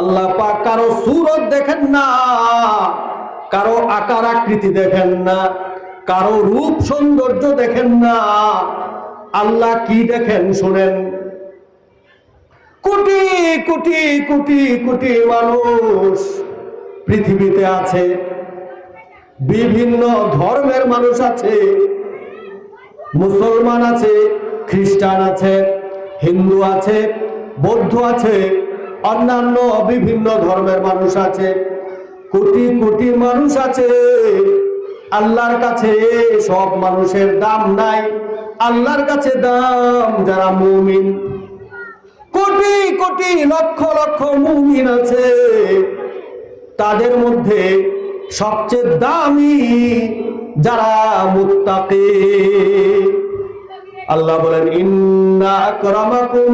আল্লাহ পাক কারও সুরত দেখেন না, কারও আকার আকৃতি দেখেন না, কারও রূপ সৌন্দর্য দেখেন না। আল্লাহ কি দেখেন শোনেন? কোটি কোটি কোটি কোটি মানুষ পৃথিবীতে আছে, বিভিন্ন ধর্মের মানুষ আছে, মুসলমান আছে, খ্রিস্টান আছে, হিন্দু আছে, বৌদ্ধ আছে অন্যান্য বিভিন্ন ধর্মের মানুষ আছে। কোটি কোটি মানুষ আছে। আল্লাহর কাছে সব মানুষের দাম নাই। আল্লাহর কাছে দাম যারা মুমিন। কোটি কোটি লক্ষ লক্ষ মুমিন আছে। তাদের মধ্যে সবচেয়ে দামি যারা মুত্তাকি। আল্লাহ বলেন, ইন্না আকরামাকুম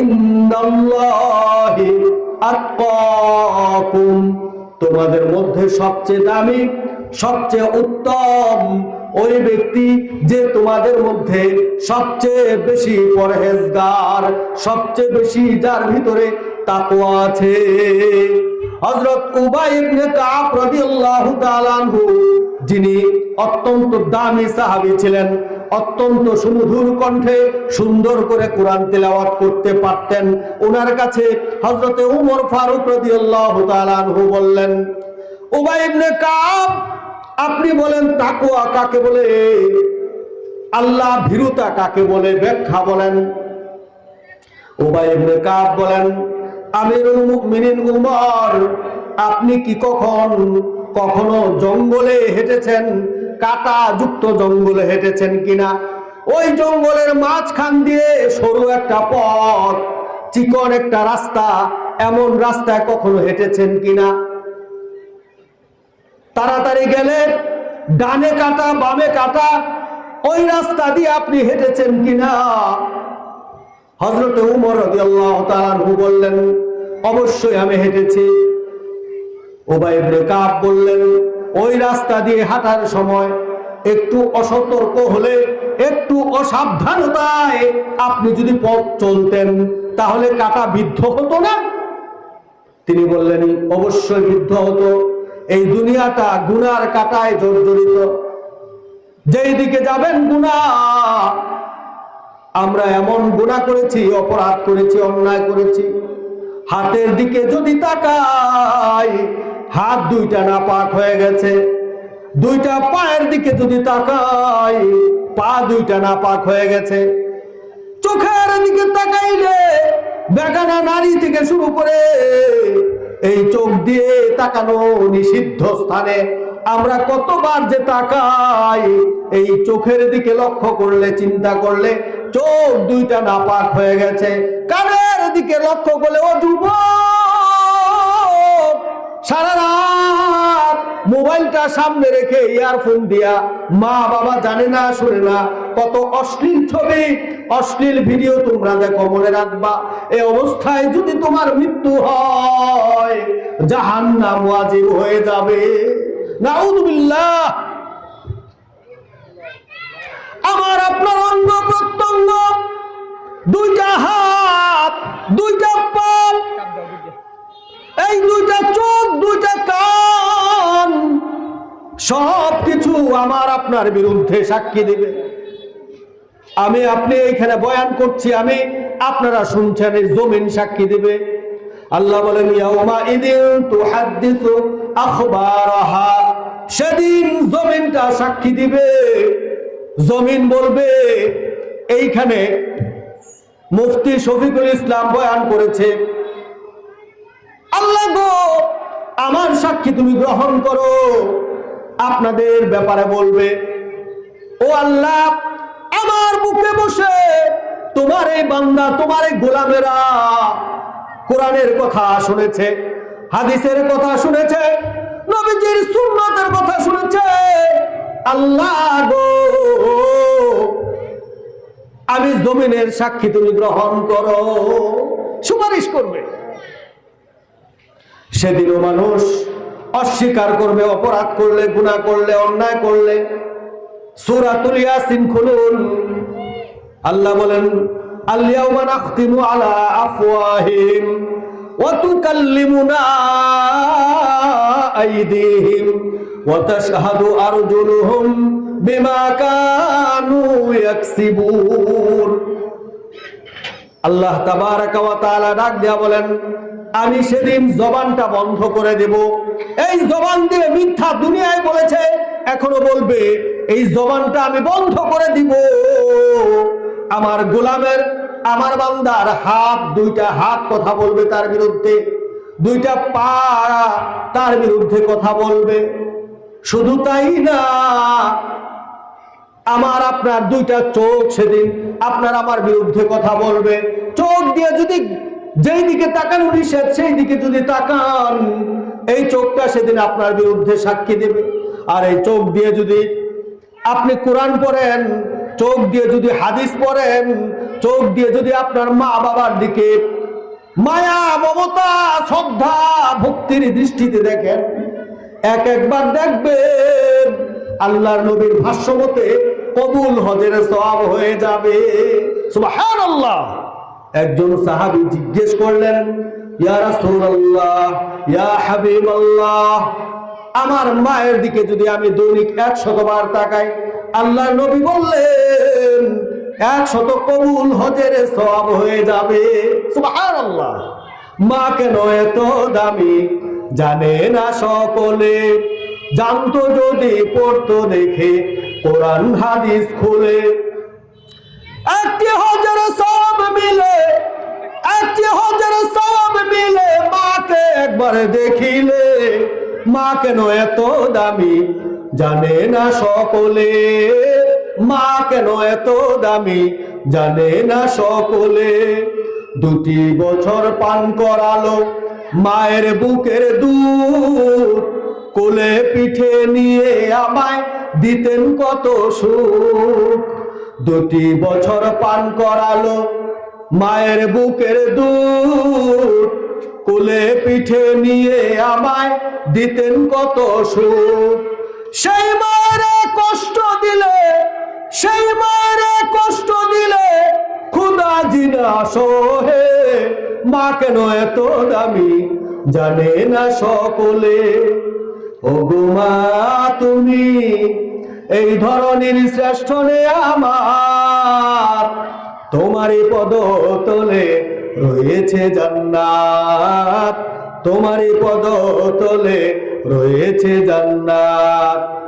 ইনদাল্লাহি। আতকাকুম তোমাদের মধ্যে সবচেয়ে দামি, সবচেয়ে উত্তম ওই ব্যক্তি যে তোমাদের মধ্যে সবচেয়ে বেশি পরহেজগার, সবচেয়ে বেশি যার ভিতরে তাকওয়া আছে। হযরত উবাই যিনি অত্যন্ত দামি সাহাবী ছিলেন অত্যন্ত সুমধুর কণ্ঠে সুন্দর করে কোরআন তেলাওয়াত করতে পারতেন। ওনার কাছে হজরতে উমর ফারুক রাদিয়াল্লাহু আনহু বললেন, উবাই ইবনে কাব, আপনি বলেন তাকওয়া কাকে বলে? আল্লাহ ভীরুতা কাকে বলে? ব্যাখ্যা বলেন। উবাই ইবনে কাব বলেন, আমিরুল মুমিনিন উমর, আপনি কি কখন, কখনো জঙ্গলে হেঁটেছেন? কাটা যুক্ত জঙ্গলে হেঁটেছেন কিনা? ওই জঙ্গলের মাঝখান দিয়ে সরু একটা পথ, চিকন একটা রাস্তা, এমন রাস্তায় কখনো হেঁটেছেন কিনা? তাড়াতাড়ি গেলে ডানে কাটা, বামে কাটা, ওই রাস্তা দিয়ে আপনি হেঁটেছেন কিনা? হজরত উমর আনহু বললেন, অবশ্যই আমি হেঁটেছি। ওবাই ইবনে কাব বললেন ওই রাস্তা দিয়ে হাঁটার সময় একটু অসতর্ক হলে, একটু অসাবধানতায় আপনি যদি পথ চলতেন, তাহলে কাটা বিদ্ধ হতো না। তিনি বললেন, অবশ্যই বিদ্ধ হতো। এই দুনিয়াটা গুনার কাটায় জর্জরিত। যেই দিকে যাবেন গুনাহ আমরা এমন গুণা করেছি, অপরাধ করেছি, অন্যায় করেছি। হাতের দিকে যদি তাকাই হাত দুইটা নাপাক হয়ে গেছে। দুইটা পায়ের দিকে যদি তাকাই, পা দুইটা নাপাক হয়ে গেছে। চোখের দিকে তাকাইলে বেগানা নারী থেকে শুরু করে এই চোখ দিয়ে তাকানো নিষিদ্ধ স্থানে আমরা কতবার যে তাকাই, এই চোখের দিকে লক্ষ্য করলে, চিন্তা করলে চোখ দুইটা নাপাক হয়ে গেছে। কানের দিকে লক্ষ্য করলে ও যুব সারা রাত মোবাইলটা সামনে রেখে ইয়ারফোন দিয়া মা বাবা জানে না, শুনে না। কত অশ্লীল ছবি, অশ্লীল ভিডিও তোমরা দেখো, মনে রাখবা এই অবস্থায় যদি তোমার মৃত্যু হয়, জাহান্নাম ওয়াজিব হয়ে যাবে। নাউযুবিল্লাহ আমার, আপনার অঙ্গ প্রত্যঙ্গ, দুইটা হাত, দুইটা পা, এই দুইটা সব কিছু আমার আপনার বিরুদ্ধে সাক্ষী দিবে। আমি, আপনি এইখানে বয়ান করছি, আমি, আপনারা শুনছেন জমিন সাক্ষী দিবে। আল্লাহ বলেন সেদিন জমিনটা সাক্ষী দিবে। জমিন বলবে, এইখানে মুফতি শফিকুল ইসলাম বয়ান করেছে। আল্লাহ গো, আমার সাক্ষী তুমি গ্রহণ করো। আপনাদের ব্যাপারে বলবে, ও আল্লাহ, আমার বুকে বসে তোমার এই বান্দা, তোমার এই গোলামেরা কোরআনের কথা শুনেছে, হাদিসের কথা শুনেছে, নবীজির সুন্নতের কথা শুনেছে। আল্লাহ গো, আমি জমিনের সাক্ষী তুমি গ্রহণ করো, সুপারিশ করবে। সেদিনও মানুষ অস্বীকার করবে, অপরাধ করলে গুণা করলে, অন্যায় করলে। সুরা তুলিয়া সিন খুলুন। আল্লাহ বলেন আলা বিমা আল্লাহ তাবারাকা ওয়া ডাক দিয়া বলেন, আমি সেদিন জবানটা বন্ধ করে দেব। এই জবান দিয়ে মিথ্যা দুনিয়ায় বলেছে, এখনও বলবে, এই জবানটা আমি বন্ধ করে দিব। আমার গোলামের, আমার বান্দার হাত, দুইটা হাত কথা বলবে তার বিরুদ্ধে, দুইটা পা তার বিরুদ্ধে কথা বলবে। শুধু তাই না, আমার আপনার দুইটা চোখ সেদিন আপনার আমার বিরুদ্ধে কথা বলবে। চোখ দিয়ে যদি যেই দিকে তাকানো নিষেধ, সেই দিকে যদি তাকান এই চোখটা সেদিন আপনার বিরুদ্ধে সাক্ষী দেবে। আর এই চোখ দিয়ে যদি আপনি কোরআন পড়েন, চোখ দিয়ে যদি হাদিস পড়েন, চোখ দিয়ে যদি আপনার মা বাবার দিকে মায়া, মমতা, শ্রদ্ধা, ভক্তির দৃষ্টিতে দেখেন, এক একবার দেখবেন আল্লাহর নবীর ভাষ্য মতে কবুল হজের সওয়াব হয়ে যাবে। একজন সাহাবী জিজ্ঞেস করলেন আমার মায়ের দিকে যদি আমি দৈনিক একশত বার তাকাই, আল্লাহর নবী বললেন, একশত কবুল হজের সওয়াব হয়ে যাবে। মা কেন এত দামি? জানে না সকলে। জানতো যদি, পড়তো দেখে, কোরআন, হাদিস খুলে। একটি হজের সব মিলে, একটি হজের সব একবার দেখিলে, মা কেন এত দামি? জানে না সকলে। মা কেন এত দামি? জানে না সকলে। দুটি বছর পান করালো মায়ের বুকের দুধ। কোলে পিঠে নিয়ে আমায় দিতেন কত সুখ। দুটি বছর পান করালো মায়ের বুকের দুধ। কোলে পিঠে নিয়ে আমায় দিতেন কত সুখ। সেই মায়ের কষ্ট দিলে, সেই মায়ের কষ্ট দিলে, খুদা জিনা সোহে মা কেন এত দামি জানে না সকলে? ও মা, তুমি এই ধরনের শ্রেষ্ঠ নে আমার। তোমারই পদ তলে রয়েছে জান্নাত। তোমারই পদ তলে রয়েছে জান্নাত।